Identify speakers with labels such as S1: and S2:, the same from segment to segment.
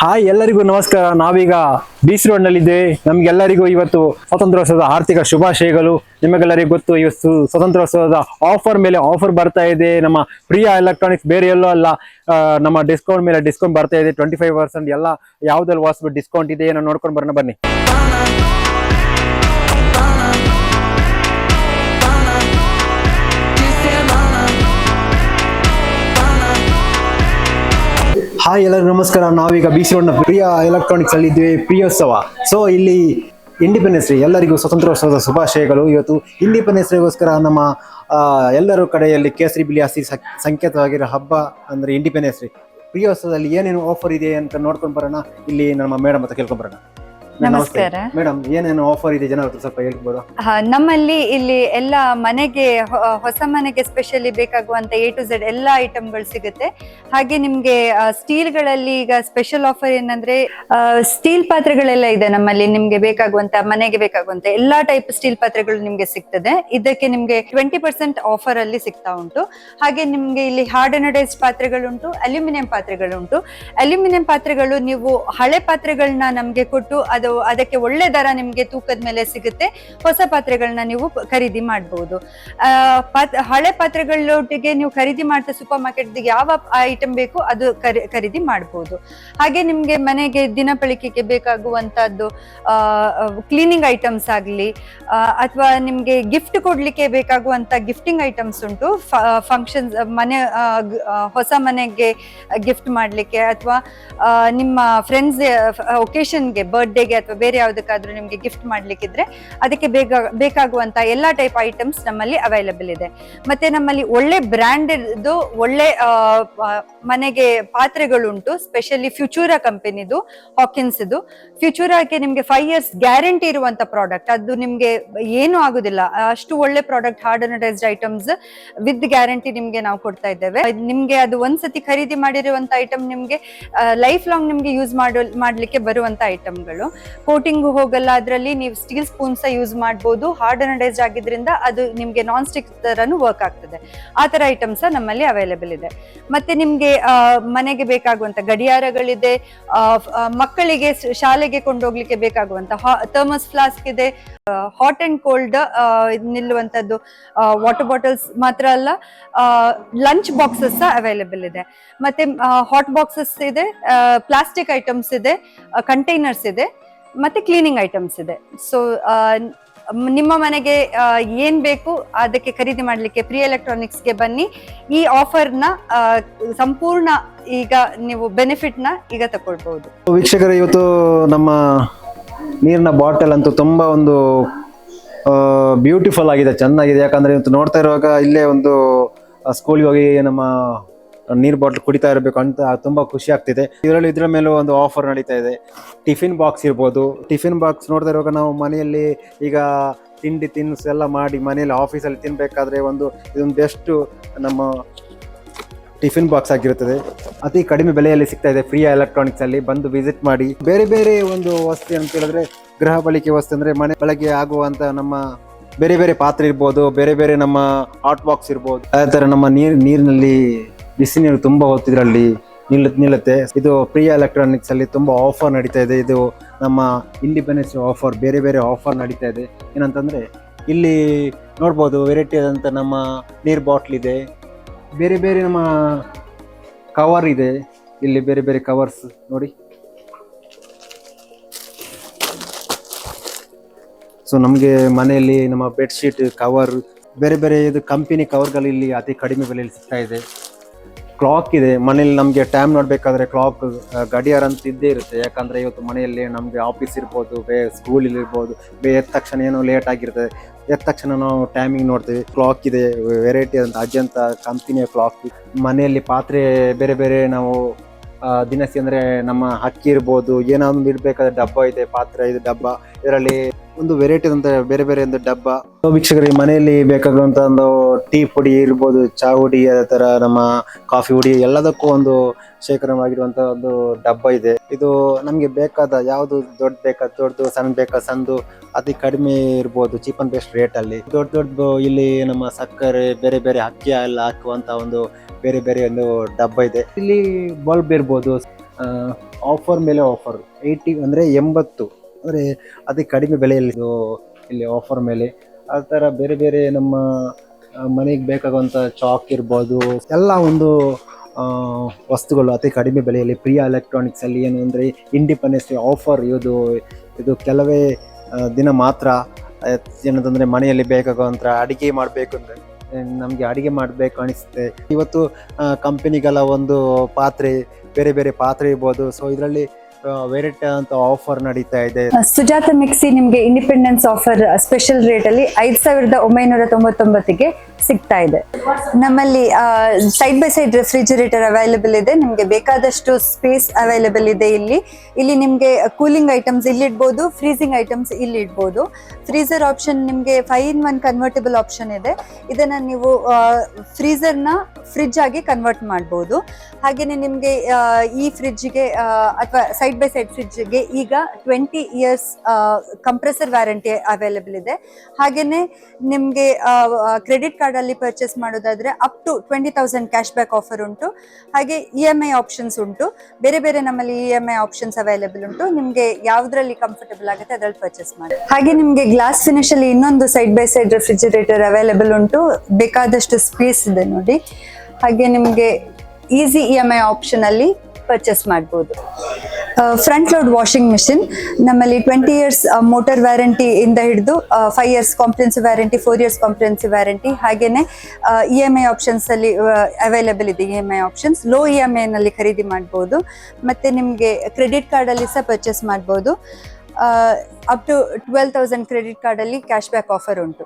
S1: Hi ಎಲ್ಲರಿಗೂ ನಮಸ್ಕಾರ. ನಾವೀಗ ಬೀಚ್ ರೋಡ್ ನಲ್ಲಿದ್ದೇವೆ ನಮ್ಗೆಲ್ಲರಿಗೂ ಇವತ್ತು ಸ್ವಾತಂತ್ರ್ಯೋತ್ಸವದ ಆರ್ಥಿಕ ಶುಭಾಶಯಗಳು. ನಿಮಗೆಲ್ಲರಿಗೂ ಗೊತ್ತು, ಇವತ್ತು ಸ್ವಾತಂತ್ರ್ಯೋತ್ಸವದ ಆಫರ್ ಮೇಲೆ ಆಫರ್ ಬರ್ತಾ ಇದೆ. ನಮ್ಮ ಪ್ರಿಯ ಎಲೆಕ್ಟ್ರಾನಿಕ್ಸ್ ಬೇರೆ ಎಲ್ಲೋ ಅಲ್ಲ. ನಮ್ಮ ಡಿಸ್ಕೌಂಟ್ ಮೇಲೆ ಡಿಸ್ಕೌಂಟ್ ಬರ್ತಾ ಇದೆ. ಟ್ವೆಂಟಿ ಫೈವ್ ಪರ್ಸೆಂಟ್ ಎಲ್ಲ ಯಾವ್ದಲ್ಲಿ ವಾಸ್ ಡಿಸ್ಕೌಂಟ್ ಇದೆ. ಏನೋ ನೋಡ್ಕೊಂಡು ಬರೋಣ, ಬನ್ನಿ. ಹಾಯ್ ಎಲ್ಲರಿಗೂ ನಮಸ್ಕಾರ. ನಾವೀಗ ಬೀಚ್ ರೋಡ್ನ ಪ್ರಿಯ ಎಲೆಕ್ಟ್ರಾನಿಕ್ಸ್ ಅಲ್ಲಿ ಇದ್ವಿ ಪ್ರಿಯೋತ್ಸವ. ಸೊ ಇಲ್ಲಿ ಇಂಡಿಪೆಂಡೆನ್ಸ್ ಡೇ ಎಲ್ಲರಿಗೂ ಸ್ವತಂತ್ರೋತ್ಸವದ ಶುಭಾಶಯಗಳು. ಇವತ್ತು ಇಂಡಿಪೆಂಡೆನ್ಸ್ ಡೇಗೋಸ್ಕರ ನಮ್ಮ ಎಲ್ಲರೂ ಕಡೆಯಲ್ಲಿ ಕೇಸರಿ, ಬಿಳಿ, ಹಸಿ ಸಂ- ಸಂಕೇತವಾಗಿರೋ ಹಬ್ಬ ಅಂದ್ರೆ ಇಂಡಿಪೆಂಡೆನ್ಸ್ ಡೇ ಪ್ರಿಯೋತ್ಸವದಲ್ಲಿ ಏನೇನು ಆಫರ್ ಇದೆ ಅಂತ ನೋಡ್ಕೊಂಡು ಬರೋಣ. ಇಲ್ಲಿ ನಮ್ಮ ಮೇಡಮ್ ಅಂತ ಕೇಳ್ಕೊಂಡ್ ಬರೋಣ.
S2: ನಮಸ್ಕಾರ.
S1: ಮೇಡಮ್ ಏನೇನು ಆಫರ್ ಇದೆ? ಜನ ಸ್ವಲ್ಪ ಹೇಳ್ಬೋದು
S2: ನಮ್ಮಲ್ಲಿ ಇಲ್ಲಿ ಎಲ್ಲ ಮನೆಗೆ ಹೊಸ ಮನೆಗೆ ಸ್ಪೆಷಲಿ ಬೇಕಾಗುವಂತ ಎ ಟು ಝೆಡ್ ಎಲ್ಲ ಐಟಮ್ಗಳು ಸಿಗುತ್ತೆ. ಹಾಗೆ ನಿಮ್ಗೆ ಸ್ಟೀಲ್ಗಳಲ್ಲಿ ಈಗ ಸ್ಪೆಷಲ್ ಆಫರ್ ಏನಂದ್ರೆ ಸ್ಟೀಲ್ ಪಾತ್ರೆಗಳೆಲ್ಲ ಇದೆ ನಮ್ಮಲ್ಲಿ. ನಿಮ್ಗೆ ಬೇಕಾಗುವಂತ ಮನೆಗೆ ಬೇಕಾಗುವಂತ ಎಲ್ಲಾ ಟೈಪ್ ಸ್ಟೀಲ್ ಪಾತ್ರೆಗಳು ನಿಮ್ಗೆ ಸಿಗ್ತದೆ. ಇದಕ್ಕೆ ನಿಮ್ಗೆ ಟ್ವೆಂಟಿ ಪರ್ಸೆಂಟ್ ಆಫರ್ ಅಲ್ಲಿ ಸಿಗ್ತಾ ಉಂಟು. ಹಾಗೆ ನಿಮ್ಗೆ ಇಲ್ಲಿ ಹಾರ್ಡ್ ಅನಡೈಸ್ ಪಾತ್ರೆಗಳುಂಟು ಅಲ್ಯೂಮಿನಿಯಂ ಪಾತ್ರೆಗಳುಂಟು. ಅಲ್ಯೂಮಿನಿಯಂ ಪಾತ್ರೆಗಳು ನೀವು ಹಳೆ ಪಾತ್ರೆಗಳನ್ನ ನಮ್ಗೆ ಕೊಟ್ಟು ಅದು ಅದಕ್ಕೆ ಒಳ್ಳೆ ದರ ನಿಮಗೆ ತೂಕದ ಮೇಲೆ ಸಿಗುತ್ತೆ. ಹೊಸ ಪಾತ್ರೆಗಳನ್ನ ನೀವು ಖರೀದಿ ಮಾಡಬಹುದು ಹಳೆ ಪಾತ್ರೆಗಳೊಟ್ಟಿಗೆ ನೀವು ಖರೀದಿ ಮಾಡ್ತಾ ಸೂಪರ್ ಮಾರ್ಕೆಟ್ ಯಾವ ಐಟಮ್ ಬೇಕು ಅದು ಖರೀದಿ ಮಾಡಬಹುದು ಹಾಗೆ ನಿಮ್ಗೆ ಮನೆಗೆ ದಿನಬಳಕೆಗೆ ಬೇಕಾಗುವಂತಹದ್ದು ಕ್ಲೀನಿಂಗ್ ಐಟಮ್ಸ್ ಆಗ್ಲಿ ಅಥವಾ ನಿಮ್ಗೆ ಗಿಫ್ಟ್ ಕೊಡ್ಲಿಕ್ಕೆ ಬೇಕಾಗುವಂತ ಗಿಫ್ಟಿಂಗ್ ಐಟಮ್ಸ್ ಉಂಟು. ಫಂಕ್ಷನ್ಸ್ ಮನೆ ಹೊಸ ಮನೆಗೆ ಗಿಫ್ಟ್ ಮಾಡ್ಲಿಕ್ಕೆ ಅಥವಾ ನಿಮ್ಮ ಫ್ರೆಂಡ್ಸ್ ಒಕೇಶನ್ಗೆ ಬರ್ಡೇಗೆ ಅಥವಾ ಬೇರೆ ಯಾವುದಕ್ಕಾದ್ರೂ ನಿಮ್ಗೆ ಗಿಫ್ಟ್ ಮಾಡ್ಲಿಕ್ಕಿದ್ರೆ ಅದಕ್ಕೆ ಬೇಗ, ಬೇಕಾಗುವಂತ ಎಲ್ಲಾ ಟೈಪ್ ಐಟಮ್ಸ್ ನಮ್ಮಲ್ಲಿ ಅವೈಲಬಲ್ ಇದೆ. ಮತ್ತೆ ನಮ್ಮಲ್ಲಿ ಒಳ್ಳೆ ಬ್ರ್ಯಾಂಡೆಡ್ ಒಳ್ಳೆ ಮನೆಗೆ ಪಾತ್ರೆಗಳುಂಟು ಸ್ಪೆಷಲಿ ಫ್ಯೂಚೂರಾ ಕಂಪೆನಿದು ಹಾಕಿನ್ಸ್ ಇದು ನಿಮ್ಗೆ ಫೈವ್ ಇಯರ್ಸ್ ಗ್ಯಾರಂಟಿ ಇರುವಂತ ಪ್ರಾಡಕ್ಟ್ ಅದು ನಿಮ್ಗೆ ಏನು ಆಗುದಿಲ್ಲ. ಅಷ್ಟು ಒಳ್ಳೆ product hard anodised items with guarantee ನಿಮ್ಗೆ ನಾವು ಕೊಡ್ತಾ ಇದ್ದೇವೆ. ನಿಮಗೆ ನಿಮ್ಗೆ ಅದು ಒಂದ್ಸತಿ ಖರೀದಿ ಮಾಡಿರುವಂತ ಐಟಮ್ ನಿಮ್ಗೆ ಲೈಫ್ ಲಾಂಗ್ ನಿಮ್ಗೆ ಯೂಸ್ ಮಾಡೋ, ಮಾಡ್ಲಿಕ್ಕೆ ಬರುವಂತ ಐಟಮ್ಗಳು ಕೋಟಿಂಗ್ ಹೋಗಲ್ಲ, ಅದರಲ್ಲಿ ನೀವು ಸ್ಟೀಲ್ ಸ್ಪೂನ್ಸ್ ಯೂಸ್ ಮಾಡ್ಬೋದು. ಅನಡೈಸ್ ಆಗಿದ್ರಿಂದ ಅದು ನಿಮ್ಗೆ ನಾನ್ ಸ್ಟಿಕ್ ತರನು ವರ್ಕ್ ಆಗ್ತದೆ. ಆ ತರ ಐಟಮ್ಸ್ ನಮ್ಮಲ್ಲಿ ಅವೈಲೇಬಲ್ ಇದೆ. ಮತ್ತೆ ನಿಮ್ಗೆ ಮನೆಗೆ ಬೇಕಾಗುವಂತ ಗಡಿಯಾರಗಳಿದೆ ಮಕ್ಕಳಿಗೆ ಶಾಲೆಗೆ ಕೊಂಡೋಗ್ಲಿಕ್ಕೆ ಬೇಕಾಗುವಂತ ಥರ್ಮಸ್ ಫ್ಲಾಸ್ಕ್ ಇದೆ ಹಾಟ್ ಅಂಡ್ ಕೋಲ್ಡ್ ನಿಲ್ಲುವಂತದ್ದು ವಾಟರ್ ಬಾಟಲ್ಸ್ ಮಾತ್ರ ಅಲ್ಲ ಲಂಚ್ ಬಾಕ್ಸಸ್ ಅವೈಲೇಬಲ್ ಇದೆ. ಮತ್ತೆ ಹಾಟ್ ಬಾಕ್ಸಸ್ ಇದೆ ಪ್ಲಾಸ್ಟಿಕ್ ಐಟಮ್ಸ್ ಇದೆ ಕಂಟೈನರ್ಸ್ ಇದೆ. ಮತ್ತೆ ಕ್ಲೀನಿಂಗ್ ಐಟಮ್ಸ್ ಇದೆ. ಸೊ ನಿಮ್ಮ ಮನೆಗೆ ಏನ್ ಬೇಕು ಅದಕ್ಕೆ ಖರೀದಿ ಮಾಡ್ಲಿಕ್ಕೆ ಎಲೆಕ್ಟ್ರಾನಿಕ್ಸ್ ಎಲೆಕ್ಟ್ರಾನಿಕ್ಸ್ಗೆ ಬನ್ನಿ. ಈ ಆಫರ್ನ ಸಂಪೂರ್ಣ ಈಗ ನೀವು ಬೆನಿಫಿಟ್ನ ಈಗ ತಗೊಳ್ಬಹುದು
S1: ವೀಕ್ಷಕರ, ಇವತ್ತು ನಮ್ಮ ನೀರಿನ ಬಾಟಲ್ ಅಂತೂ ತುಂಬ ಒಂದು ಬ್ಯೂಟಿಫುಲ್ ಆಗಿದೆ, ಚೆನ್ನಾಗಿದೆ. ಯಾಕಂದ್ರೆ ಇವತ್ತು ನೋಡ್ತಾ ಇರುವಾಗ ಇಲ್ಲೇ ಒಂದು ಸ್ಕೂಲ್ಗೆ ಹೋಗಿ ನಮ್ಮ ನೀರ್ ಬಾಟ್ಲ್ ಕುಡಿತಾ ಇರಬೇಕು ಅಂತ ತುಂಬಾ ಖುಷಿ ಆಗ್ತಿದೆ. ಇದರಲ್ಲಿ ಇದ್ರ ಮೇಲೂ ಒಂದು ಆಫರ್ ನಡೀತಾ ಇದೆ. ಟಿಫಿನ್ ಬಾಕ್ಸ್ ಇರ್ಬೋದು. ಟಿಫಿನ್ ಬಾಕ್ಸ್ ನೋಡ್ತಾ ಇರುವಾಗ ನಾವು ಮನೆಯಲ್ಲಿ ಈಗ ತಿಂಡಿ ತಿನಿಸು ಎಲ್ಲ ಮಾಡಿ ಮನೆಯಲ್ಲಿ ಆಫೀಸಲ್ಲಿ ತಿನ್ಬೇಕಾದ್ರೆ ಒಂದು ಇದೊಂದು ಬೆಸ್ಟ್ ನಮ್ಮ ಟಿಫಿನ್ ಬಾಕ್ಸ್ ಆಗಿರುತ್ತದೆ. ಅತಿ ಕಡಿಮೆ ಬೆಲೆಯಲ್ಲಿ ಸಿಗ್ತಾ ಇದೆ ಫ್ರೀ ಎಲೆಕ್ಟ್ರಾನಿಕ್ಸ್ ಅಲ್ಲಿ ಬಂದು ವಿಸಿಟ್ ಮಾಡಿ. ಬೇರೆ ಬೇರೆ ಒಂದು ವಸ್ತು ಅಂತ ಹೇಳಿದ್ರೆ ಗೃಹ ಬಳಕೆ ವಸ್ತು ಅಂದ್ರೆ ಮನೆ ಬಳಕೆ ಆಗುವಂತ ನಮ್ಮ ಬೇರೆ ಬೇರೆ ಪಾತ್ರೆ ಇರ್ಬೋದು. ಬೇರೆ ಬೇರೆ ನಮ್ಮ ಹಾಟ್ ಬಾಕ್ಸ್ ಇರ್ಬೋದು. ಅದೇ ತರ ನಮ್ಮ ನೀರ್ ನೀರಿನಲ್ಲಿ ಬಿಸಿ ನೀರು ತುಂಬಾ ಹೋಗ್ತಿದ್ರಲ್ಲಿ ನಿಲ್ಲ ನಿಲ್ಲುತ್ತೆ. ಇದು ಪ್ರಿಯ ಎಲೆಕ್ಟ್ರಾನಿಕ್ಸ್ ಅಲ್ಲಿ ತುಂಬಾ ಆಫರ್ ನಡೀತಾ ಇದೆ. ಇದು ನಮ್ಮ ಇಂಡಿಪೆಂಡೆನ್ಸ್ ಆಫರ್ ಬೇರೆ ಬೇರೆ ಆಫರ್ ನಡೀತಾ ಇದೆ. ಏನಂತಂದ್ರೆ, ಇಲ್ಲಿ ನೋಡ್ಬೋದು ವೆರೈಟಿ ಆದಂತ ನಮ್ಮ ನೀರ್ ಬಾಟ್ಲ್ ಇದೆ. ಬೇರೆ ಬೇರೆ ನಮ್ಮ ಕವರ್ ಇದೆ. ಇಲ್ಲಿ ಬೇರೆ ಬೇರೆ ಕವರ್ಸ್ ನೋಡಿ. ಸೊ ನಮಗೆ ಮನೆಯಲ್ಲಿ ನಮ್ಮ ಬೆಡ್ಶೀಟ್ ಕವರ್ ಬೇರೆ ಬೇರೆ ಇದು ಕಂಪನಿ ಕವರ್ಗಳು ಇಲ್ಲಿ ಅತಿ ಕಡಿಮೆ ಬೆಲೆಯಲ್ಲಿ ಸಿಗ್ತಾ ಇದೆ. ಕ್ಲಾಕ್ ಇದೆ. ಮನೇಲಿ ನಮಗೆ ಟೈಮ್ ನೋಡಬೇಕಾದ್ರೆ ಕ್ಲಾಕ್ ಗಡಿಯಾರ ಅಂತ ಇದ್ದೇ ಇರುತ್ತೆ. ಯಾಕಂದರೆ ಇವತ್ತು ಮನೆಯಲ್ಲಿ ನಮಗೆ ಆಫೀಸ್ ಇರ್ಬೋದು, ಬೇ ಸ್ಕೂಲಲ್ಲಿ ಇರ್ಬೋದು, ಬೇ ಎದ್ದ ತಕ್ಷಣ ಏನೋ ಲೇಟ್ ಆಗಿರ್ತದೆ ಎದ್ದ ತಕ್ಷಣ ನಾವು ಟೈಮಿಂಗ್ ನೋಡ್ತೀವಿ. ಕ್ಲಾಕ್ ಇದೆ ವೆರೈಟಿ ಅಂತ ಅಜಂತ ಕಂಪ್ನಿಯ ಕ್ಲಾಕ್ ಮನೆಯಲ್ಲಿ ಪಾತ್ರೆ ಬೇರೆ ಬೇರೆ ನಾವು ದಿನಸಿ ಅಂದರೆ ನಮ್ಮ ಅಕ್ಕಿ ಇರ್ಬೋದು, ಏನಾದ್ರು ಇಡಬೇಕಾದ್ರೆ ಡಬ್ಬ ಇದೆ, ಪಾತ್ರೆ ಇದೆ, ಡಬ್ಬ. ಇದರಲ್ಲಿ ಒಂದು ವೆರೈಟಿ ಅಂತ ಬೇರೆ ಬೇರೆ ಒಂದು ಡಬ್ಬ. ಸೊ ವೀಕ್ಷಕರಿಗೆ ಮನೆಯಲ್ಲಿ ಬೇಕಾಗುವಂತ ಒಂದು ಟೀ ಪುಡಿ ಇರ್ಬೋದು, ಚಾ ಹುಡಿ ಅದೇ ತರ ನಮ್ಮ ಕಾಫಿ ಹುಡಿ ಎಲ್ಲದಕ್ಕೂ ಒಂದು ಶೇಖರಣವಾಗಿರುವಂತ ಒಂದು ಡಬ್ಬ ಇದೆ. ಇದು ನಮ್ಗೆ ಬೇಕಾದ ಯಾವುದು ದೊಡ್ಡ ಬೇಕಾದ ದೊಡ್ಡದು ಸಣ್ಣ ಬೇಕಾದ ಸಣ್ಣದು, ಅತಿ ಕಡಿಮೆ ಇರ್ಬೋದು ಚೀಪ್ ಅಂಡ್ ಬೆಸ್ಟ್ ರೇಟ್ ಅಲ್ಲಿ. ದೊಡ್ಡ ದೊಡ್ಡ ಇಲ್ಲಿ ನಮ್ಮ ಸಕ್ಕರೆ, ಬೇರೆ ಬೇರೆ ಅಕ್ಕಿ ಎಲ್ಲ ಹಾಕುವಂತ ಒಂದು ಬೇರೆ ಬೇರೆ ಒಂದು ಡಬ್ಬ ಇದೆ. ಇಲ್ಲಿ ಬಲ್ಬ್ ಇರ್ಬೋದು ಆಫರ್ ಮೇಲೆ ಆಫರ್ ಏಯ್ಟಿ ಅಂದ್ರೆ ಎಂಬತ್ತು. ಅಂದರೆ ಅತಿ ಕಡಿಮೆ ಬೆಲೆಯಲ್ಲಿ ಇದು ಇಲ್ಲಿ ಆಫರ್ ಮೇಲೆ. ಆ ಥರ ಬೇರೆ ಬೇರೆ ನಮ್ಮ ಮನೆಗೆ ಬೇಕಾಗುವಂಥ ಚಾಕ್ ಇರ್ಬೋದು. ಎಲ್ಲ ಒಂದು ವಸ್ತುಗಳು ಅತಿ ಕಡಿಮೆ ಬೆಲೆಯಲ್ಲಿ ಪ್ರಿಯಾ ಎಲೆಕ್ಟ್ರಾನಿಕ್ಸಲ್ಲಿ ಏನು ಅಂದರೆ ಇಂಡಿಪೆಂಡೆನ್ಸ್ ಆಫರ್ ಇದು ಇದು ಕೆಲವೇ ದಿನ ಮಾತ್ರ ಏನಂತಂದರೆ ಮನೆಯಲ್ಲಿ ಬೇಕಾಗುವಂಥ ಅಡುಗೆ ಮಾಡಬೇಕು ಅಂದರೆ ನಮಗೆ ಅಡುಗೆ ಮಾಡಬೇಕು ಅನಿಸುತ್ತೆ. ಇವತ್ತು ಕಂಪನಿಗಳ ಒಂದು ಪಾತ್ರೆ, ಬೇರೆ ಬೇರೆ ಪಾತ್ರೆ ಇರ್ಬೋದು. ಸೊ ಇದರಲ್ಲಿ ಅಂತ ಆಫರ್ ನಡೀತಾ ಇದೆ.
S2: ಸುಜಾತ ಮಿಕ್ಸಿ ನಿಮ್ಗೆ ಇಂಡಿಪೆಂಡೆನ್ಸ್ ಆಫರ್ ಸ್ಪೆಷಲ್ ರೇಟ್ ಅಲ್ಲಿ ಐದ್ ಸಾವಿರದ ಒಂಬೈನೂರ ತೊಂಬತ್ತೊಂಬತ್ತಿಗೆ ಸಿಗ್ತಾ ಇದೆ. ನಮ್ಮಲ್ಲಿ side by side refrigerator available ಇದೆ. ನಿಮ್ಗೆ ಬೇಕಾದಷ್ಟು ಸ್ಪೇಸ್ ಅವೈಲೇಬಲ್ ಇದೆ ಇಲ್ಲಿ. ಇಲ್ಲಿ ನಿಮ್ಗೆ ಕೂಲಿಂಗ್ ಐಟಮ್ಸ್ ಇಲ್ಲಿ ಇಡ್ಬೋದು ಫ್ರೀಸಿಂಗ್ ಐಟಮ್ಸ್ ಇಲ್ಲಿ ಇಡ್ಬೋದು. ಫ್ರೀಸರ್ ಆಪ್ಷನ್ ನಿಮ್ಗೆ five in one convertible option ಇದೆ. ಇದನ್ನ ನೀವು ಫ್ರೀಸರ್ನ ಫ್ರಿಡ್ಜ್ ಆಗಿ ಕನ್ವರ್ಟ್ ಮಾಡಬಹುದು ಹಾಗೇನೆ ನಿಮ್ಗೆ ಈ ಫ್ರಿಡ್ಜ್ಗೆ ಅಥವಾ ಸೈಡ್ ಬೈ ಸೈಡ್ ಫ್ರಿಡ್ಜ್ಗೆ ಈಗ twenty years compressor warranty available ಇದೆ. ಹಾಗೇನೆ ನಿಮಗೆ ಕ್ರೆಡಿಟ್ ಕಾರ್ಡ್ ಅಲ್ಲಿ ಪರ್ಚೇಸ್ ಮಾಡೋದಾದ್ರೆ up to twenty thousand cash back offer ಉಂಟು. ಹಾಗೆ ಇ ಎಂ ಐ ಆಪ್ಷನ್ಸ್ ಉಂಟು. ಬೇರೆ ಬೇರೆ ನಮ್ಮಲ್ಲಿ E M I options available ಉಂಟು. ನಿಮಗೆ ಯಾವ್ದ್ರಲ್ಲಿ ಕಂಫರ್ಟಬಲ್ ಆಗುತ್ತೆ ಅದರಲ್ಲಿ ಪರ್ಚೇಸ್ ಮಾಡಿ. ಹಾಗೆ ನಿಮಗೆ ಗ್ಲಾಸ್ ಫಿನಿಶ್ ಅಲ್ಲಿ ಇನ್ನೊಂದು side by side refrigerator available ಉಂಟು. ಬೇಕಾದಷ್ಟು ಸ್ಪೇಸ್ ಇದೆ ನೋಡಿ. ಹಾಗೆ ನಿಮಗೆ easy E M I option ಅಲ್ಲಿ ಪರ್ಚೇಸ್ ಮಾಡ್ಬೋದು. ಫ್ರಂಟ್ ಲೋಡ್ ವಾಷಿಂಗ್ ಮಿಷಿನ್ ನಮ್ಮಲ್ಲಿ ಟ್ವೆಂಟಿ ಇಯರ್ಸ್ ಮೋಟರ್ ವ್ಯಾರಂಟಿ ಇಂದ ಹಿಡಿದು five years comprehensive warranty four years comprehensive warranty ಹಾಗೇನೆ ಇ ಎಂ ಐ ಆಪ್ಷನ್ಸ್ ಅಲ್ಲಿ ಅವೈಲೇಬಲ್ ಇದೆ E M I options low E M I ನಲ್ಲಿ ಖರೀದಿ ಮಾಡ್ಬೋದು. ಮತ್ತೆ ನಿಮಗೆ ಕ್ರೆಡಿಟ್ ಕಾರ್ಡ್ ಅಲ್ಲಿ ಸಹ ಪರ್ಚೇಸ್ ಮಾಡ್ಬೋದು. Up to twelve thousand credit card ಅಲ್ಲಿ ಕ್ಯಾಶ್ ಬ್ಯಾಕ್ ಆಫರ್ ಉಂಟು.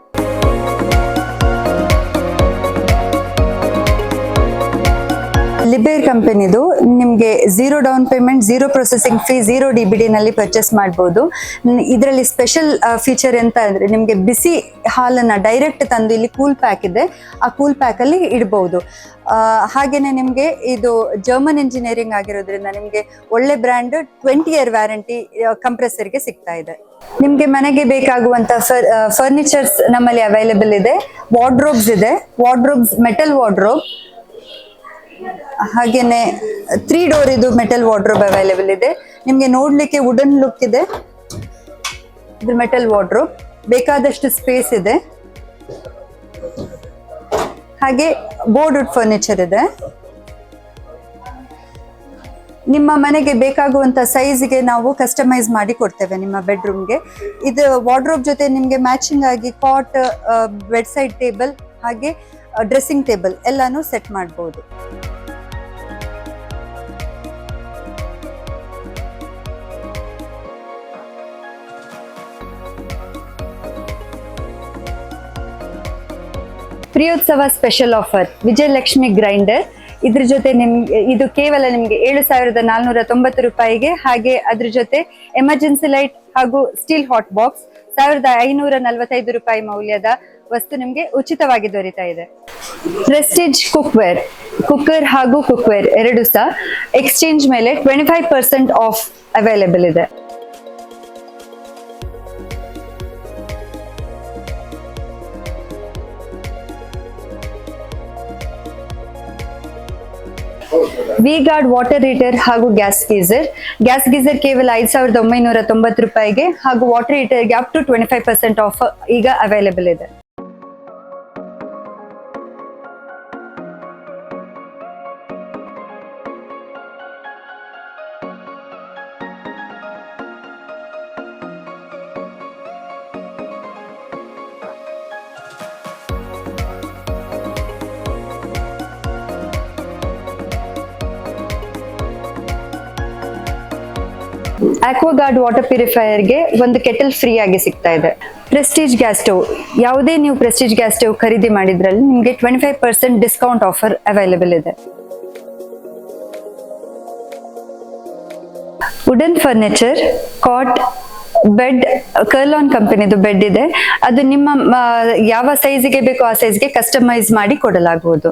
S2: ಲಿಬೇರ್ ಕಂಪನಿದು ನಿಮಗೆ zero down payment zero processing fee zero D B ಡಿನಲ್ಲಿ purchase ಮಾಡ್ಬೋದು. ಇದರಲ್ಲಿ ಸ್ಪೆಷಲ್ ಫೀಚರ್ ಎಂತ ಅಂದರೆ ನಿಮಗೆ ಬಿಸಿ ಹಾಲನ್ನು ಡೈರೆಕ್ಟ್ ತಂದು ಇಲ್ಲಿ ಕೂಲ್ ಪ್ಯಾಕ್ ಇದೆ. ಆ ಕೂಲ್ ಪ್ಯಾಕಲ್ಲಿ ಇಡ್ಬೋದು. ಆ, ಹಾಗೇನೆ ನಿಮಗೆ ಇದು ಜರ್ಮನ್ ಇಂಜಿನಿಯರಿಂಗ್ ಆಗಿರೋದ್ರಿಂದ ನಿಮಗೆ ಒಳ್ಳೆ ಬ್ರ್ಯಾಂಡ್ ಟ್ವೆಂಟಿ ಇಯರ್ ವ್ಯಾರಂಟಿ ಕಂಪ್ರೆಸರ್ಗೆ ಸಿಗ್ತಾ ಇದೆ. ನಿಮಗೆ ಮನೆಗೆ ಬೇಕಾಗುವಂತ ಫರ್ನಿಚರ್ಸ್ ನಮ್ಮಲ್ಲಿ ಅವೈಲೇಬಲ್ ಇದೆ. ವಾರ್ಡ್ರೋಬ್ಸ್ ಇದೆ. ವಾರ್ಡ್ರೋಬ್ಸ್ ಮೆಟಲ್ ವಾರ್ಡ್ರೋಬ್ ಹಾಗೇನೆ ತ್ರೀ ಡೋರ್ ಇದು ಮೆಟಲ್ ವಾರ್ಡ್ರೋಬ್ ಅವೈಲೇಬಲ್ ಇದೆ. ನಿಮ್ಗೆ ನೋಡ್ಲಿಕ್ಕೆ ವುಡನ್ ಲುಕ್ ಇದೆ. ಇದು ಮೆಟಲ್ ವಾರ್ಡ್ರೋಬ್ ಬೇಕಾದಷ್ಟು ಸ್ಪೇಸ್ ಇದೆ. ಹಾಗೆ ಬೋರ್ಡ್ ಫರ್ನಿಚರ್ ಇದೆ. ನಿಮ್ಮ ಮನೆಗೆ ಬೇಕಾಗುವಂತ ಸೈಜ್ಗೆ ನಾವು ಕಸ್ಟಮೈಸ್ ಮಾಡಿ ಕೊಡ್ತೇವೆ ನಿಮ್ಮ ಬೆಡ್ರೂಮ್ಗೆ ಇದು ವಾರ್ಡ್ರೋಬ್ ಜೊತೆ ನಿಮಗೆ ಮ್ಯಾಚಿಂಗ್ ಆಗಿ ಕಾಟ್ ಬೆಡ್ ಸೈಡ್ ಟೇಬಲ್ ಹಾಗೆ ಡ್ರೆಸ್ಸಿಂಗ್ ಟೇಬಲ್ ಎಲ್ಲಾನು ಸೆಟ್ ಮಾಡಬಹುದು Priyotsava special offer Vijayalakshmi grinder ಇದ್ರ ಜೊತೆ ನಿಮ್ಗೆ ಇದು ಕೇವಲ ನಿಮ್ಗೆ ಏಳು ಸಾವಿರದ ನಾಲ್ನೂರ ತೊಂಬತ್ತು ರೂಪಾಯಿಗೆ ಹಾಗೆ ಅದ್ರ ಜೊತೆ ಎಮರ್ಜೆನ್ಸಿ ಲೈಟ್ ಹಾಗೂ ಸ್ಟೀಲ್ ಹಾಟ್ ಬಾಕ್ಸ್ ಸಾವಿರದ ಐನೂರ ನಲವತ್ತೈದು ರೂಪಾಯಿ ಮೌಲ್ಯದ ವಸ್ತು ನಿಮ್ಗೆ ಉಚಿತವಾಗಿ ದೊರೀತಾ ಇದೆ. ಪ್ರೆಸ್ಟೀಜ್ ಕುಕ್ವೇರ್ ಕುಕ್ಕರ್ ಹಾಗೂ ಕುಕ್ವೇರ್ ಎರಡು ಸಹ ಎಕ್ಸ್ಚೇಂಜ್ ಮೇಲೆ twenty five percent off available ಇದೆ. ವಿ ಗಾರ್ಡ್ ವಾಟರ್ ಹೀಟರ್ ಹಾಗೂ ಗ್ಯಾಸ್ ಗೀಸರ್ ಗ್ಯಾಸ್ ಗೀಸರ್ ಕೇವಲ ಐದು ಸಾವಿರದ ಒಂಬೈನೂರ ತೊಂಬತ್ತು ರೂಪಾಯಿಗೆ ಹಾಗೂ water ಹೀಟರ್ಗೆ up to twenty five percent off ಈಗ ಅವೈಲೇಬಲ್ ಇದೆ. ಆಕ್ವಾಗಾರ್ಡ್ ವಾಟರ್ ಪ್ಯೂರಿಫೈಯರ್ಗೆ ಒಂದು ಕೆಟಲ್ ಫ್ರೀ ಆಗಿ ಸಿಗ್ತಾ ಇದೆ. ಪ್ರೆಸ್ಟೀಜ್ ಗ್ಯಾಸ್ ಸ್ಟವ್ ಯಾವುದೇ ನೀವು ಪ್ರೆಸ್ಟೀಜ್ ಗ್ಯಾಸ್ ಸ್ಟವ್ ಖರೀದಿ ಮಾಡಿದ್ರಲ್ಲಿ ನಿಮಗೆ twenty five percent discount offer available ಇದೆ. Wooden furniture cot bed Kurlon ಕಂಪನಿದು ಬೆಡ್ ಇದೆ. ಅದು ನಿಮ್ಮ ಯಾವ ಸೈಜ್ಗೆ ಬೇಕೋ ಆ ಸೈಜ್ಗೆ ಕಸ್ಟಮೈಸ್ ಮಾಡಿ ಕೊಡಲಾಗುವುದು.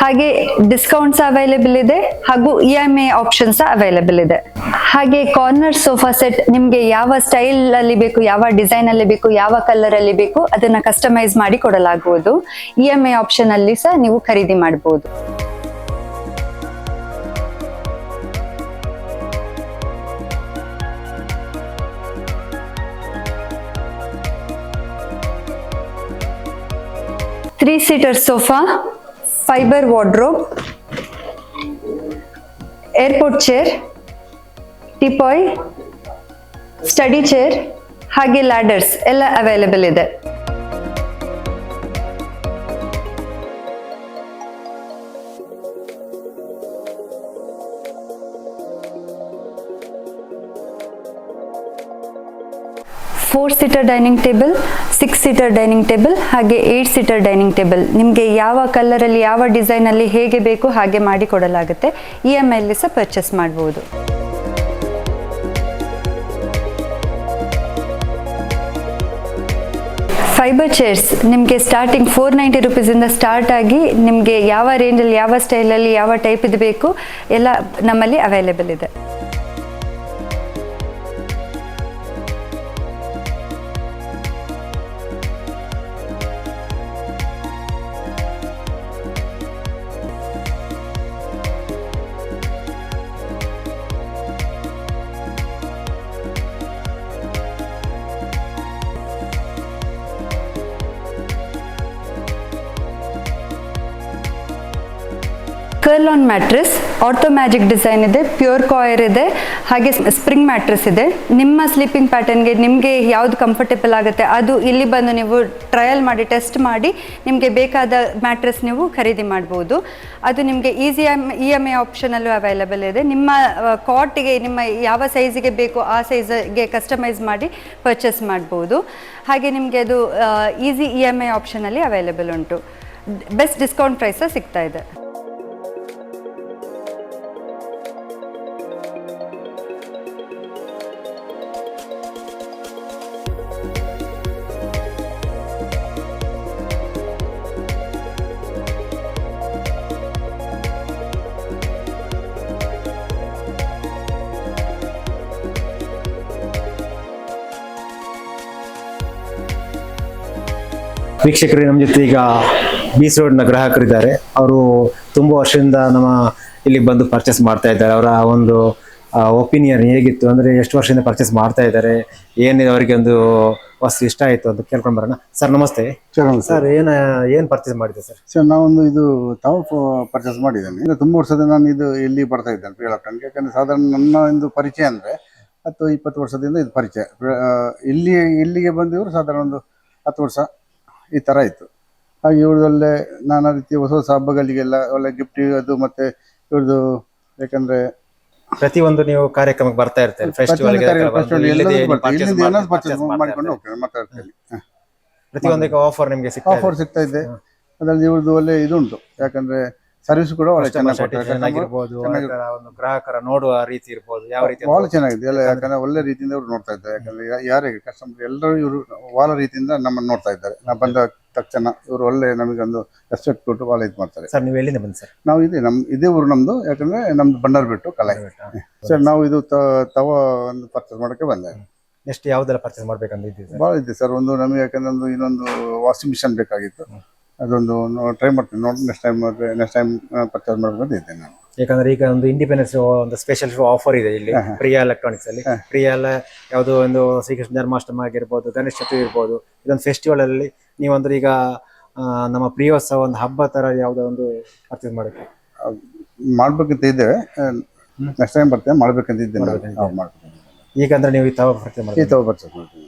S2: ಹಾಗೆ ಡಿಸ್ಕೌಂಟ್ಸ್ ಅವೈಲೇಬಲ್ ಇದೆ ಹಾಗೂ E M I options available ಇದೆ. ಹಾಗೆ ಕಾರ್ನರ್ ಸೋಫಾ ಸೆಟ್ ನಿಮ್ಗೆ ಯಾವ ಸ್ಟೈಲ್ ಅಲ್ಲಿ ಬೇಕು, ಯಾವ ಡಿಸೈನ್ ಅಲ್ಲಿ ಬೇಕು, ಯಾವ ಕಲರ್ ಅಲ್ಲಿ ಬೇಕು ಅದನ್ನ ಕಸ್ಟಮೈಸ್ ಮಾಡಿ ಕೊಡಲಾಗುವುದು. ಇ ಎಂ ಐ ಆಪ್ಷನ್ ಅಲ್ಲಿ ಸಹ ನೀವು ಖರೀದಿ ಮಾಡಬಹುದು three seater sofa fibre wardrobe airport chair teapoy study chair ಹಾಗೆ ಲ್ಯಾಡರ್ಸ್ ಎಲ್ಲ ಅವೈಲೇಬಲ್ ಇದೆ. Four seater dining table six seater dining table ಹಾಗೆ ಏಯ್ಟ್ ಸೀಟರ್ ಡೈನಿಂಗ್ ಟೇಬಲ್ ನಿಮಗೆ ಯಾವ ಕಲರಲ್ಲಿ ಯಾವ ಡಿಸೈನಲ್ಲಿ ಹೇಗೆ ಬೇಕು ಹಾಗೆ ಮಾಡಿ ಕೊಡಲಾಗುತ್ತೆ. ಇ ಎಂ ಐಲಿ ಸಹ ಪರ್ಚೇಸ್ ಮಾಡ್ಬೋದು. ಫೈಬರ್ ಚೇರ್ಸ್ ನಿಮಗೆ ಸ್ಟಾರ್ಟಿಂಗ್ ಫೋರ್ ನೈಂಟಿ ರುಪೀಸಿಂದ ಸ್ಟಾರ್ಟ್ ಆಗಿ ನಿಮಗೆ ಯಾವ ರೇಂಜಲ್ಲಿ ಯಾವ ಸ್ಟೈಲಲ್ಲಿ ಯಾವ ಟೈಪ್ ಇದು ಬೇಕು, ಎಲ್ಲ ನಮ್ಮಲ್ಲಿ ಅವೈಲೇಬಲ್ ಇದೆ. On mattress ortho magic design ಇದೆ ಪ್ಯೂರ್ ಕಾಯರ್ ಇದೆ, ಹಾಗೆ ಸ್ಪ್ರಿಂಗ್ ಮ್ಯಾಟ್ರೆಸ್ ಇದೆ. ನಿಮ್ಮ ಸ್ಲೀಪಿಂಗ್ ಪ್ಯಾಟರ್ನ್ಗೆ ನಿಮಗೆ ಯಾವುದು ಕಂಫರ್ಟೇಬಲ್ ಆಗುತ್ತೆ ಅದು ಇಲ್ಲಿ ಬಂದು ನೀವು ಟ್ರಯಲ್ ಮಾಡಿ ಟೆಸ್ಟ್ ಮಾಡಿ, ನಿಮಗೆ ಬೇಕಾದ ಮ್ಯಾಟ್ರೆಸ್ ನೀವು ಖರೀದಿ ಮಾಡ್ಬೋದು. ಅದು ನಿಮಗೆ ಈಸಿ ಇ ಎಂ ಐ ಆಪ್ಷನಲ್ಲೂ ಅವೈಲಬಲ್ ಇದೆ. ನಿಮ್ಮ ಕಾಟಿಗೆ ನಿಮ್ಮ ಯಾವ ಸೈಜಿಗೆ ಬೇಕೋ ಆ ಸೈಜಿಗೆ ಕಸ್ಟಮೈಸ್ ಮಾಡಿ ಪರ್ಚೇಸ್ ಮಾಡ್ಬೋದು. ಹಾಗೆ ನಿಮಗೆ ಅದು ಈಸಿ ಇ ಎಂ ಐ ಆಪ್ಷನಲ್ಲಿ ಅವೈಲಬಲ್ ಉಂಟು. ಬೆಸ್ಟ್ ಡಿಸ್ಕೌಂಟ್ ಪ್ರೈಸ ಸಿಗ್ತಾ ಇದೆ.
S1: ವೀಕ್ಷಕರೇ ನಮ್ಮ ಜೊತೆ ಈಗ ಬೀಸ್ ರೋಡ್ನ ಗ್ರಾಹಕರಿದ್ದಾರೆ. ಅವರು ತುಂಬ ವರ್ಷದಿಂದ ನಮ್ಮ ಇಲ್ಲಿ ಬಂದು ಪರ್ಚೇಸ್ ಮಾಡ್ತಾ ಇದ್ದಾರೆ. ಅವರ ಒಂದು ಒಪಿನಿಯನ್ ಹೇಗಿತ್ತು? ಅಂದರೆ ಎಷ್ಟು ವರ್ಷದಿಂದ ಪರ್ಚೇಸ್ ಮಾಡ್ತಾ ಇದ್ದಾರೆ? ಏನಿದೆ ಅವರಿಗೆ ಒಂದು ವಸ್ತು ಇಷ್ಟ ಆಯಿತು ಅಂತ ಕೇಳ್ಕೊಂಡು ಬರೋಣ. ಸರ್ ನಮಸ್ತೆ.
S3: ಸರ್
S1: ಏನು ಏನು ಪರ್ಚೇಸ್ ಮಾಡಿದೆ ಸರ್?
S3: ಸರ್ ನಾವೊಂದು ಇದು ತಾವು ಪರ್ಚೇಸ್ ಮಾಡಿದ್ದೇನೆ. ತುಂಬಾ ತುಂಬ ವರ್ಷದ ನಾನು ಇದು ಇಲ್ಲಿ ಬರ್ತಾ ಇದ್ದೇನೆ ಪ್ರಿಯ ಎಲೆಕ್ಟ್ರಾನಿಕ್ ಯಾಕಂದ್ರೆ ಸಾಧಾರಣ ನನ್ನ ಒಂದು ಪರಿಚಯ ಅಂದರೆ ಹತ್ತು ಇಪ್ಪತ್ತು ವರ್ಷದಿಂದ ಇದು ಪರಿಚಯ. ಇಲ್ಲಿ ಇಲ್ಲಿಗೆ ಬಂದಿವರು ಸಾಧಾರಣ ಒಂದು ಹತ್ತು ವರ್ಷ ಈ ಥರ ಇತ್ತು. ಹಾಗೆ ಇವ್ರದ್ದು ಒಳ್ಳೆ ನಾನಾ ರೀತಿಯ ಹೊಸ ಹೊಸ ಹಬ್ಬಗಳಿಗೆಲ್ಲ ಒಳ್ಳೆ ಗಿಫ್ಟ್ ಅದು ಮತ್ತೆ ಇವ್ರದ್ದು ಯಾಕಂದ್ರೆ
S1: ಪ್ರತಿಯೊಂದು ನೀವು ಕಾರ್ಯಕ್ರಮಕ್ಕೆ ಬರ್ತಾ
S3: ಇರ್ತೇವೆ.
S1: ಫೆಸ್ಟಿವಲ್
S3: ಮಾಡ್ಕೊಂಡು
S1: ಪ್ರತಿಯೊಂದಕ್ಕೆ ಆಫರ್ ನಿಮಗೆ ಸಿಗ್ತಾ ಇದೆ.
S3: ಆಫರ್ ಸಿಗ್ತಾ ಇದೆ. ಅದರಲ್ಲಿ ಇವ್ರದ್ದು ಒಳ್ಳೆ ಇದು ಉಂಟು ಯಾಕಂದ್ರೆ ಸರ್ವಿಸ್ ಕೂಡ ಒಳ್ಳೆ ಚೆನ್ನಾಗಿ ಕೊಡ್ತಾರೆ.
S1: satisfaction
S3: Customer
S1: ಆಗಿರ್ಬೋದು
S3: ಚೆನ್ನಾಗಿ-
S1: ಅದರ ಒಂದು ಗ್ರಾಹಕರ ನೋಡುವ ರೀತಿ ಇರ್ಬೋದು ಯಾವ ರೀತಿ
S3: ಬಹಳ ಚೆನ್ನಾಗಿದೆ. ಎಲ್ಲ ಯಾಕಂದ್ರೆ ಒಳ್ಳೆ ರೀತಿಯಿಂದ ಇವ್ರು ನೋಡ್ತಾ ಇದ್ದಾರೆ. ಯಾಕಂದ್ರೆ ಯಾರೇ ಯಾರಿಗೆ ಕಸ್ಟಮರ್ ಎಲ್ಲರೂ ಇವರು ಬಹಳ ರೀತಿಯಿಂದ ನಮ್ಮನ್ನು ನೋಡ್ತಾ ಇದ್ದಾರೆ. ನಾವು ಬಂದ ತಕ್ಷಣ ಇವರು ಒಳ್ಳೆ ನಮಗೆ ಒಂದು ರೆಸ್ಪೆಕ್ಟ್ ಕೊಟ್ಟು ಭಾಳ ಇದು ಮಾಡ್ತಾರೆ.
S1: ಸರ್ ನೀವು ಎಲ್ಲಿಂದ ಬಂದು ಸರ್?
S3: ನಾವು ಇದೆ ನಮ್ ಇದೇ ಊರು ನಮ್ದು. ಯಾಕಂದ್ರೆ ನಮ್ದು ಬಂಡಾರ್ ಬಿಟ್ಟು ಕಲೆ ಸರ್ ನಾವು ಇದು ತವ ಒಂದು ಪರ್ಚೇಸ್ ಮಾಡಕ್ಕೆ ಬಂದೆ.
S1: ನೆಕ್ಸ್ಟ್ ಯಾವ್ದೆಲ್ಲ ಪರ್ಚೇಸ್ ಮಾಡ್ಬೇಕಂತ ಇದ್ದೀವಿ ಭಾಳ
S3: ಬಹಳ ಇದೆ ಸರ್. ಒಂದು ನಮಗೆ ಯಾಕಂದ್ರೆ ಒಂದು ಇನ್ನೊಂದು ವಾಷಿಂಗ್ ಮಿಷನ್ ಬೇಕಾಗಿತ್ತು. ಅದೊಂದು ಟ್ರೈ ಮಾಡ್ತೀನಿ. ನೋಡಿ next time next time purchase ಮಾಡ್ಬೇಕು ಇದ್ದೇನೆ ನಾನು.
S1: ಯಾಕಂದ್ರೆ ಈಗ ಒಂದು ಇಂಡಿಪೆಂಡೆನ್ಸ್ ಒಂದು ಸ್ಪೆಷಲ್ ಶೋ ಆಫರ್ ಇದೆ ಇಲ್ಲಿ ಪ್ರಿಯಾ ಎಲೆಕ್ಟ್ರಾನಿಕ್ಸ್ ಅಲ್ಲಿ. ಪ್ರಿಯಾ ಎಲ್ಲ ಯಾವುದೋ ಒಂದು ಶ್ರೀಕೃಷ್ಣ ಜನ್ಮಾಷ್ಟಮಿ ಆಗಿರ್ಬೋದು ಗಣೇಶ ಚತುರ್ಥಿ ಇರ್ಬೋದು ಇದೊಂದು ಫೆಸ್ಟಿವಲ್ ಅಲ್ಲಿ ನೀವಂದ್ರೆ ಈಗ ಆ, ನಮ್ಮ ಪ್ರಿಯೋತ್ಸವ ಒಂದು ಹಬ್ಬ ತರ ಯಾವುದೋ ಒಂದು ಪರ್ಚೇಸ್ ಮಾಡಬೇಕು
S3: ಮಾಡ್ಬೇಕಂತ ಇದ್ದೇವೆ. ನೆಕ್ಸ್ಟ್ ಟೈಮ್ ಬರ್ತೇನೆ ಮಾಡ್ಬೇಕಂತ ಇದ್ದೇನೆ. ಮಾಡ್ಬೇಕು
S1: ಈಗ ಅಂದ್ರೆ ನೀವು ಈ ತಾವ ಪರ್ಚೇಸ್ ಮಾಡಿ
S3: ಈ ತವ ಪರ್ಚೇಸ್ ಮಾಡ್ತೀನಿ.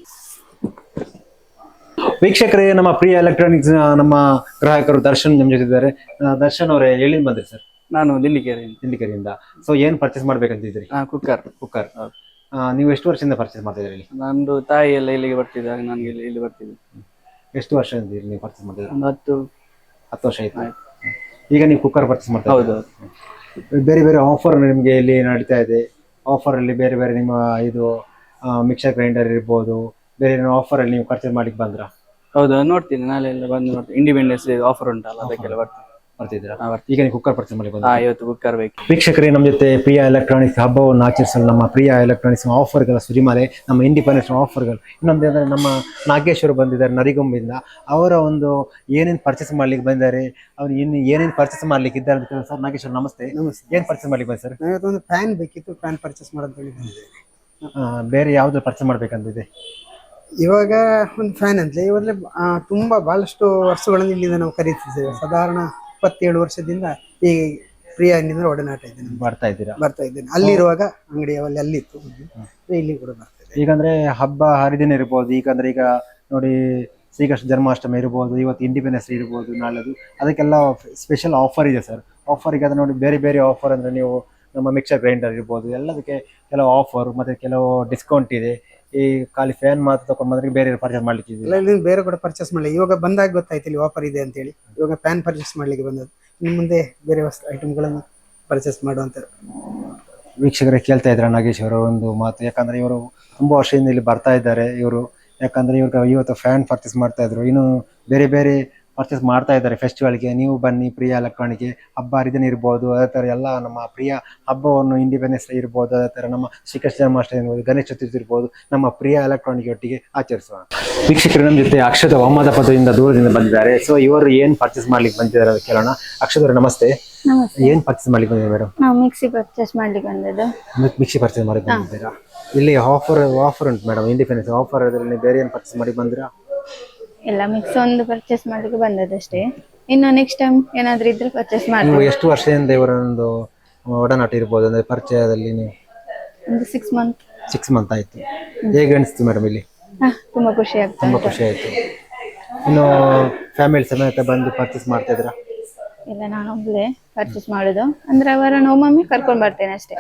S1: ವೀಕ್ಷಕರೇ ನಮ್ಮ ಪ್ರಿಯ ಎಲೆಕ್ಟ್ರಾನಿಕ್ಸ್ ನಮ್ಮ ಗ್ರಾಹಕರು ದರ್ಶನ್ ನಮ್ಮ ಜೊತೆ ಇದ್ದಾರೆ. ಆ, ದರ್ಶನ್ ಅವರೇ ಎಲ್ಲಿಂದ ಬಂದ್ರಿ ಸರ್?
S4: ನಾನು ಲಿಲ್ಲಿಕೇರಿ
S1: ಹಿಂದಿಕರಿಯಿಂದ ಸೊ ಏನ್ ಪರ್ಚೇಸ್ ಮಾಡ್ಬೇಕಂತಿದ್ರಿ
S4: ಕುಕ್ಕರ್
S1: ಕುಕ್ಕರ್ ನೀವು ಎಷ್ಟು ವರ್ಷದಿಂದ ಪರ್ಚೇಸ್ ಮಾಡ್ತಾ ಇದ್ರಿ ಇಲ್ಲಿ?
S4: ನಂದು ತಾಯಿ ಎಲ್ಲ ಇಲ್ಲಿಗೆ ಬರ್ತಿದ್ದಾಗ ನನಗೆ ಇಲ್ಲಿ ಇಲ್ಲಿ ಬರ್ತಿದ್ದೆ
S1: ಎಷ್ಟು ವರ್ಷದಿಂದ ಇಲ್ಲಿ ನೀವು ಪರ್ಚೇಸ್ ಮಾಡ್ತಾ
S4: ಒಂದು ಹತ್ತು.
S1: ಹತ್ತು ವರ್ಷ ಆಯ್ತು? ಈಗ ನೀವು ಕುಕ್ಕರ್ ಪರ್ಚೇಸ್ ಮಾಡ್ತಾ
S4: ಹೌದು
S1: ಇದ್ದೀರಾ? ಬೇರೆ ಬೇರೆ ಆಫರ್ ನಿಮಗೆ ಇಲ್ಲಿ ನಡೀತಾ ಇದೆ. ಆಫರ್ ಅಲ್ಲಿ ಬೇರೆ ಬೇರೆ ನಿಮ್ಮ ಇದು ಮಿಕ್ಸರ್ ಗ್ರೈಂಡರ್ ಇರ್ಬೋದು ಬೇರೆ ಆಫರ್ ಅಲ್ಲಿ ನೀವು ಪರ್ಚೇಸ್ ಮಾಡ್ಲಿಕ್ಕೆ ಬಂದ್ರ?
S4: ಹೌದು ನೋಡ್ತೀನಿ. ನಾಳೆ ಎಲ್ಲ ಬಂದು ನೋಡ್ತೀನಿ. ಇಂಡಿಪೆಂಡೆನ್ಸ್ ಆಫರ್ ಉಂಟಲ್ಲ ಅದಕ್ಕೆಲ್ಲ ಬರ್ತೀನಿ.
S1: ಬರ್ತಿದ್ದೀರಾ?
S4: ಹಾ, ಬರ್ತೀನಿ.
S1: ಈಗ ನೀವು ಕುಕ್ಕರ್ ಪರ್ಚೇಸ್ ಮಾಡ್ಲಿಕ್ಕೆ ಬಂದ್ರ?
S4: ಹಾ ಇವತ್ತು ಕುಕ್ಕರ್ ಬೇಕು.
S1: ವೀಕ್ಷಕರೇ ನಮ್ಮ ಜೊತೆ ಪ್ರಿಯಾ ಎಲೆಕ್ಟ್ರಾನಿಕ್ಸ್ ಹಬ್ಬವನ್ನು ಆಚರಿಸಲು ನಮ್ಮ ಪ್ರಿಯಾ ಎಲೆಕ್ಟ್ರಾನಿಕ್ಸ್ ಆಫರ್ಗಳ ಸುರಿಮಲೆ ನಮ್ಮ ಇಂಡಿಪೆಂಡೆನ್ಸ್ ಆಫರ್ಗಳು ಇನ್ನೊಂದು ಅಂದರೆ ನಮ್ಮ ನಾಗೇಶ್ವರ್ ಬಂದಿದ್ದಾರೆ ನರಿಗೊಂಬಿಂದ. ಅವರ ಒಂದು ಏನೇನು ಪರ್ಚೇಸ್ ಮಾಡ್ಲಿಕ್ಕೆ ಬಂದಿದ್ದಾರೆ ಅವ್ರು ಇನ್ನು ಏನೇನು ಪರ್ಚೇಸ್ ಮಾಡ್ಲಿಕ್ಕೆ ಇದ್ದಾರೆ ಅಂತ ಸರ್ ನಾಗೇಶ್ವರ್ ನಮಸ್ತೆ.
S5: ನಮಸ್ತೆ.
S1: ಏನು ಪರ್ಚೇಸ್ ಮಾಡ್ಲಿಕ್ಕೆ ಬಂದಿ ಸರ್?
S5: ಒಂದು ಫ್ಯಾನ್ ಬೇಕಿತ್ತು ಫ್ಯಾನ್ ಪರ್ಚೇಸ್ ಮಾಡೋದು ಹೇಳಿ ಬಂದಿದೆ
S1: ಆ, ಬೇರೆ ಯಾವ್ದು ಪರ್ಚೇಸ್ ಮಾಡ್ಬೇಕಂತಿದೆ
S5: ಇವಾಗ ಒಂದು ಫ್ಯಾನ್ ಅಂತಲೇ ಇವಾಗಲೇ ತುಂಬ ಭಾಳಷ್ಟು ವರ್ಷಗಳನ್ನು ಇಲ್ಲಿಂದ ನಾವು ಖರೀದಿಸಿದ್ದೇವೆ ಸಾಧಾರಣ ಇಪ್ಪತ್ತೇಳು ವರ್ಷದಿಂದ ಈ ಪ್ರಿಯ ಅಂಗಡಿಯಿಂದ ಒಡನಾಟ ಇದೆ. ನಮ್ಗೆ.
S1: ಬರ್ತಾ ಇದ್ದೀರಾ?
S5: ಬರ್ತಾ ಇದ್ದೇನೆ. ಅಲ್ಲಿರುವಾಗ ಅಂಗಡಿಯಲ್ಲಿ ಅಲ್ಲಿತ್ತು. ಇಲ್ಲಿ ಕೂಡ ಬರ್ತಾ ಇದೆ.
S1: ಈಗಂದ್ರೆ ಹಬ್ಬ ಹರಿದಿನ ಇರ್ಬೋದು ಈಗಂದ್ರೆ ಈಗ ನೋಡಿ ಶ್ರೀಕೃಷ್ಣ ಜನ್ಮಾಷ್ಟಮಿ ಇರ್ಬೋದು ಇವತ್ತು ಇಂಡಿಪೆಂಡೆನ್ಸ್ ಡೇ ಇರ್ಬೋದು ನಾಳೆದು. ಅದಕ್ಕೆಲ್ಲ ಸ್ಪೆಷಲ್ ಆಫರ್ ಇದೆ ಸರ್ ಆಫರ್ ಈಗ ನೋಡಿ ಬೇರೆ ಬೇರೆ ಆಫರ್ ಅಂದರೆ ನೀವು ನಮ್ಮ ಮಿಕ್ಸರ್ ಗ್ರೈಂಡರ್ ಇರ್ಬೋದು ಎಲ್ಲದಕ್ಕೆ ಕೆಲವು ಆಫರ್ ಮತ್ತು ಕೆಲವು ಡಿಸ್ಕೌಂಟ್ ಇದೆ. ಈ ಖಾಲಿ ಫ್ಯಾನ್ ಮಾತ್ರ ತಗೊಂಡ್ ಬಂದ್ರೆ ಬೇರೆ ಪರ್ಚೇಸ್ ಮಾಡ್ಲಿಕ್ಕೆ
S5: ಇಲ್ಲ ಇಲ್ಲಿ ಬೇರೆ ಕೂಡ ಪರ್ಚೇಸ್ ಮಾಡಲಿ ಇವಾಗ ಬಂದಾಗ ಗೊತ್ತಾಯ್ತು ಇಲ್ಲಿ ಆಫರ್ ಇದೆ ಅಂತೇಳಿ ಇವಾಗ ಫ್ಯಾನ್ ಪರ್ಚೇಸ್ ಮಾಡ್ಲಿಕ್ಕೆ ಬಂದದ್ದು. ಇನ್ನು ಮುಂದೆ ಬೇರೆ ವಸ್ತು ಐಟಮ್ಗಳನ್ನು ಪರ್ಚೇಸ್ ಮಾಡುವಂತ
S1: ವೀಕ್ಷಕರೇ ಕೇಳ್ತಾ ಇದ್ರ ನಾಗೇಶ್ ಅವರ ಒಂದು ಮಾತು. ಯಾಕಂದ್ರೆ ಇವರು ತುಂಬಾ ವರ್ಷದಿಂದ ಇಲ್ಲಿ ಬರ್ತಾ ಇದ್ದಾರೆ. ಇವರು ಯಾಕಂದ್ರೆ ಇವ್ರಿಗೆ ಇವತ್ತು ಫ್ಯಾನ್ ಪರ್ಚೇಸ್ ಮಾಡ್ತಾ ಇದ್ರು. ಇನ್ನು ಬೇರೆ ಬೇರೆ ಪರ್ಚೇಸ್ ಮಾಡ್ತಾ ಇದ್ದಾರೆ ಫೆಸ್ಟಿವಲ್ಗೆ ನೀವು ಬನ್ನಿ ಪ್ರಿಯ ಎಲೆಕ್ಟ್ರಾನಿಕ್ಗೆ ಹಬ್ಬ ಹರಿದಿನ ಇರ್ಬೋದು ಅದೇ ಥರ ಎಲ್ಲ ನಮ್ಮ ಪ್ರಿಯ ಹಬ್ಬವನ್ನು ಇಂಡಿಪೆಂಡೆನ್ಸ್ ಡೇ ಇರ್ಬೋದು ಅದೇ ಥರ ನಮ್ಮ ಶ್ರೀಕೃಷ್ಣ ಜನ್ಮಾಷ್ಟಮಿ ಇರ್ಬೋದು ಗಣೇಶ ಚತುರ್ಥಿ ಇರ್ಬೋದು ನಮ್ಮ ಪ್ರಿಯ ಎಲೆಕ್ಟ್ರಾನಿಕ್ ಒಟ್ಟಿಗೆ ಆಚರಿಸೋಣ ವೀಕ್ಷಕರು ನಮ್ಮ ಜೊತೆ ಅಕ್ಷತ ಒಮ್ಮದ ಪದದಿಂದ ದೂರದಿಂದ ಬಂದಿದ್ದಾರೆ. ಸೊ ಇವರು ಏನ್ ಪರ್ಚೇಸ್ ಮಾಡ್ಲಿಕ್ಕೆ ಬಂದಿದ್ದಾರೆ ಅಂತ ಕೇಳೋಣ. ಅಕ್ಷತರು ನಮಸ್ತೆ.
S6: ನಮಸ್ತೆ.
S1: ಏನ್ ಪರ್ಚೇಸ್ ಮಾಡ್ಲಿಕ್ಕೆ ಬಂದಿದೆ ಮೇಡಮ್
S6: ನಾವು ಮಿಕ್ಸಿ ಪರ್ಚೇಸ್ ಮಾಡ್ಲಿಕ್ಕೆ ಬಂದದ್ದು.
S1: ಮಿಕ್ಸಿ ಪರ್ಚೇಸ್ ಮಾಡಿ ಬಂದಿದ್ದೀರಾ? ಇಲ್ಲಿ ಆಫರ್ ಆಫರ್ ಉಂಟು ಮೇಡಮ್ ಇಂಡಿಪೆಂಡೆನ್ಸ್ ಆಫರ್ ಅದರಲ್ಲಿ ಬೇರೆ ಏನ್ ಪರ್ಚೇಸ್ ಮಾಡಿ ಬಂದಿರಾ
S6: ಎಲ್ಲ ಮಿಕ್ಸ್ ಒಂದು ಪರ್ಚೇಸ್ ಮಾಡ್ಲಿಕ್ಕೆ ಬಂದದಷ್ಟೇ ಇನ್ನು ನೆಕ್ಸ್ಟ್ ಟೈಮ್ ಏನಾದ್ರೂ ಇದ್ರೆ ಪರ್ಚೇಸ್
S1: ನೀವು
S6: ಮಾಡ್ತೀವಿ
S1: ಎಷ್ಟು ವರ್ಷದಿಂದ ಇವರ ಒಂದು ಒಡನಾಟ ಇರ್ಬೋದು? ಅಂದ್ರೆ ಪರಿಚಯದಲ್ಲಿ ನೀವು?
S6: ಒಂದು ಸಿಕ್ಸ್ ಮಂತ್
S1: ಸಿಕ್ಸ್ ಮಂತ್ ಆಯ್ತು. ಹೇಗೆ ಅನಿಸ್ತು ಮೇಡಮ್ ಇಲ್ಲಿ?
S6: ಹಾ ತುಂಬಾ ಖುಷಿ ಆಗ್ತಾ
S1: ತುಂಬಾ
S6: ಉಂಟು.
S1: ಖುಷಿ ಆಯ್ತು. ಇನ್ನು ಫ್ಯಾಮಿಲಿ ಸಮೇತ ಬಂದು ಪರ್ಚೇಸ್ ಮಾಡ್ತಾ ಇದ್ದೀರಾ?
S6: ಇಲ್ಲ ನಾನು ಒಬ್ಳೆ ಪರ್ಚೇಸ್ ಮಾಡೋದು. ಅಂದ್ರೆ ಅವರನ್ನು ಒಮ್ಮೊಮ್ಮೆ ಕರ್ಕೊಂಡು ಬರ್ತೇನೆ ಅಷ್ಟೇ.